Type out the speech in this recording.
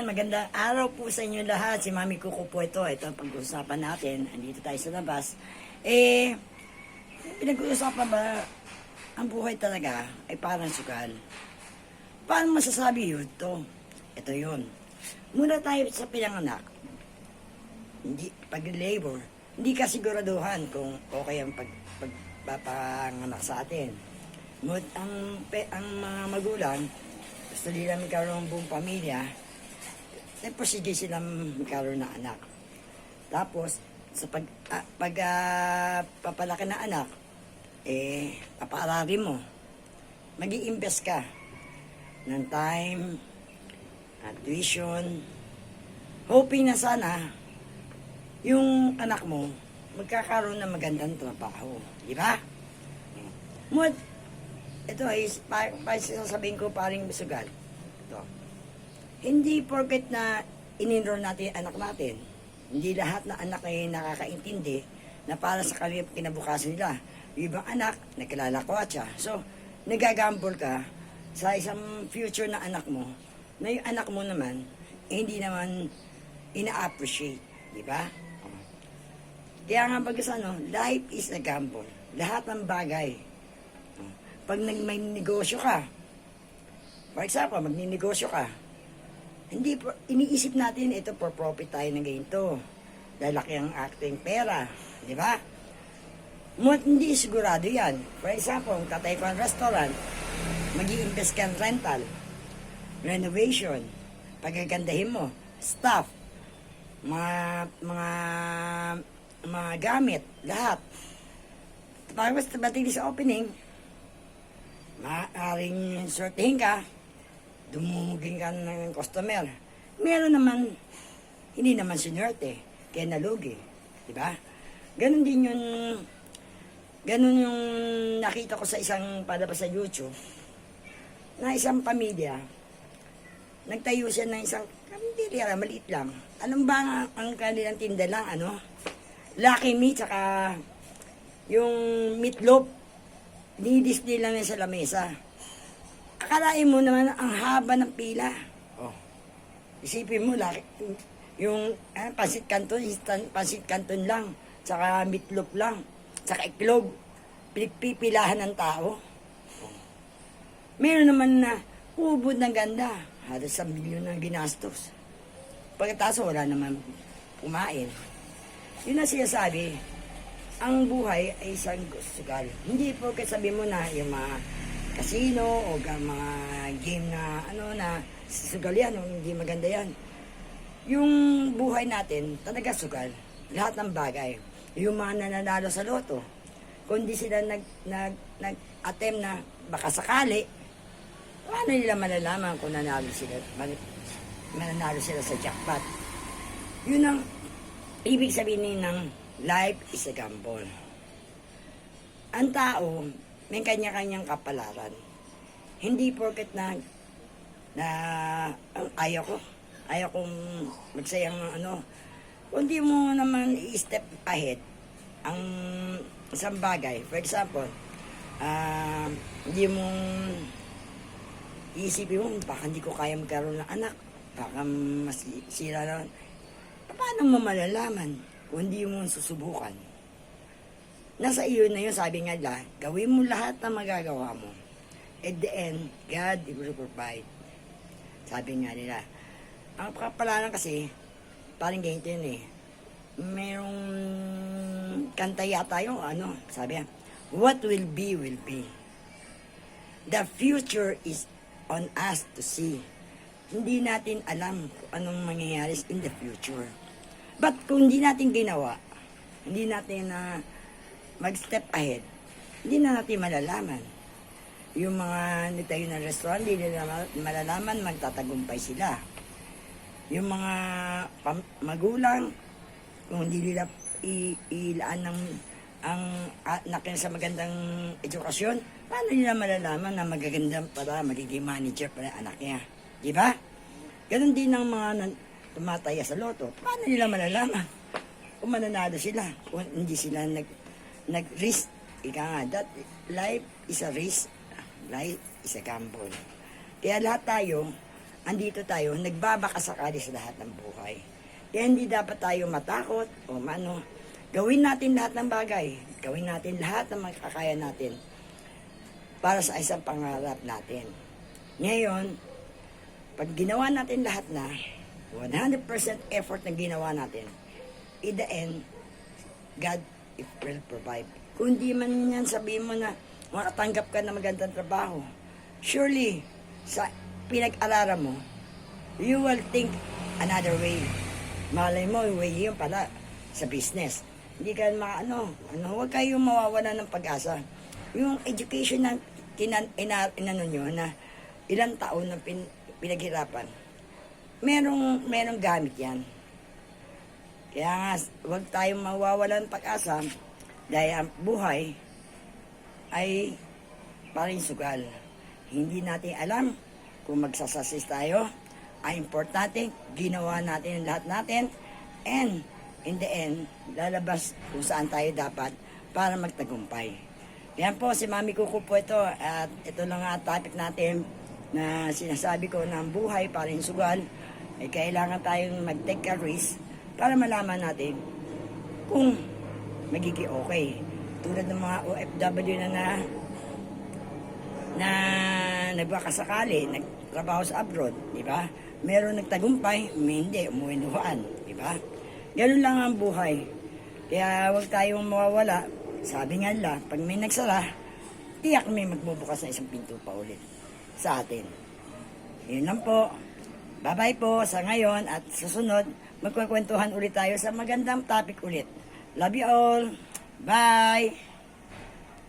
Ayan, magandang araw po sa inyo lahat. Si Mami Kuko po ito. Ito ang pag-uusapan natin. Andito tayo sa labas. Eh, pinag-uusapan ba, ang buhay talaga ay parang sugal. Paano masasabi yun to? Ito yun. Muna tayo sa pinanganak. Hindi, pag-labor, hindi ka siguraduhan kung okay ang pag, pagpapanganak sa atin. Ngunit ang, ang mga magulang, gusto nila magkaroon ng buong pamilya, nagposige silang magkaroon ng anak. Tapos, sa pag, ah, pag ah, papalaki ng anak, eh, papaararin mo. mag invest ka ng time, at tuition, hoping na sana, yung anak mo, magkakaroon ng magandang trabaho. Di ba? Mud, ito ay, pa, pa, sasabihin ko paring sugal. Hindi porket na in-enroll natin anak natin, hindi lahat na anak ay nakakaintindi na para sa kanilang kinabukasan nila. Ibang anak, nakilala ko at siya. So, nagagambol ka sa isang future na anak mo, na yung anak mo naman, eh, hindi naman ina-appreciate. Di ba? Kaya nga pag ano, life is a gamble. Lahat ng bagay. Pag nag may negosyo ka, for example, magninegosyo ka, hindi po, iniisip natin ito for profit tayo ng ganito. Lalaki ang acting pera, di ba? Ngunit hindi sigurado yan. For example, kung tatay ko ang restaurant, mag invest ka rental, renovation, pagagandahin mo, staff, mga, mga, mga gamit, lahat. Tapos batili sa opening, maaaring sortihin ka, dumumugin ka ng customer. Meron naman, hindi naman sinwerte, kaya nalugi. Di ba? Ganon din yung, ganon yung nakita ko sa isang palabas sa YouTube, na isang pamilya, nagtayo siya ng isang karinderya, maliit lang. Anong ba ang, ang kanilang tinda lang, ano? Lucky meat, saka yung meatloaf, dinidisplay lang yan sa lamesa. Akalain mo naman ang haba ng pila. Oh. Isipin mo, laki, yung ah, pansit canton, instant pansit canton lang, saka meatloaf lang, saka iklog, pinagpipilahan ng tao. Meron naman na ubod ng ganda, halos sa milyon ng ginastos. Pagkatapos wala naman kumain. Yun ang sinasabi, ang buhay ay isang sugal. Hindi po sabi mo na yung mga casino o ga- mga game na ano na sugal yan o hindi maganda yan. Yung buhay natin talaga sugal. Lahat ng bagay. Yung mga nananalo sa loto, kung di sila nag, nag, nag-attempt na baka sakali, paano nila malalaman kung nanalo sila, man- mananalo sila sa jackpot? Yun ang ibig sabihin ng life is a gamble. Ang tao, may kanya-kanyang kapalaran. Hindi porket na na ang ayaw ko, ayaw kong magsayang ano, kundi mo naman i-step ahead ang isang bagay. For example, ah, hindi mo iisipin mo, baka hindi ko kaya magkaroon ng anak. Baka mas sira na. Paano mo malalaman kung hindi mo susubukan? Nasa iyo na yun, sabi nga nila, gawin mo lahat na magagawa mo. At the end, God will provide. Sabi nga nila. Ang kapalaran kasi, parang ganito yun eh. Merong kanta yata yung ano, sabi niya, what will be, will be. The future is on us to see. Hindi natin alam kung anong mangyayari in the future. But kung hindi natin ginawa, hindi natin na mag-step ahead, hindi na natin malalaman. Yung mga nitayo ng restaurant, hindi nila ma- malalaman, magtatagumpay sila. Yung mga magulang, kung hindi nila ilaan ng ang anak nila sa magandang edukasyon, paano nila malalaman na magagandang para magiging manager para anak niya? Di ba? Ganon din ang mga nan- tumataya sa loto. Paano nila malalaman kung mananalo sila, kung hindi sila nag, nag-risk? Ika that life is a risk, life is a gamble. Kaya lahat tayo, andito tayo, nagbabakasakali sa lahat ng buhay. Kaya hindi dapat tayo matakot o mano. Gawin natin lahat ng bagay. Gawin natin lahat ng makakaya natin para sa isang pangarap natin. Ngayon, pag ginawa natin lahat na, 100% effort na ginawa natin, in the end, God will provide. Kung di man yan sabihin mo na makatanggap ka na magandang trabaho, surely, sa pinag-aralan mo, you will think another way. Malay mo, yung way yun pala sa business. Hindi ka maano, ano, huwag kayong mawawala ng pag-asa. Yung education na tinan, ina, inano nyo na ilang taon na pin, pinaghirapan, merong, merong gamit yan. Kaya nga, huwag tayong mawawala ng pag-asa dahil ang buhay ay parang sugal. Hindi natin alam kung magsasasis tayo. Ang importante, ginawa natin lahat natin. And in the end, lalabas kung saan tayo dapat para magtagumpay. Yan po, si Mami Kuko po ito. At ito lang ang topic natin na sinasabi ko na ang buhay parang sugal. Ay kailangan tayong mag-take a risk para malaman natin kung magiging okay. Tulad ng mga OFW na na na nagbakasakali, nagtrabaho sa abroad, di ba? Meron nagtagumpay, may hindi, umuwinuhan, di ba? Ganun lang ang buhay. Kaya huwag tayong mawawala. Sabi nga nila, pag may nagsara, tiyak may magbubukas na isang pinto pa ulit sa atin. Yun lang po. Bye-bye po sa ngayon at susunod, magkukwentuhan ulit tayo sa magandang topic ulit. Love you all. Bye!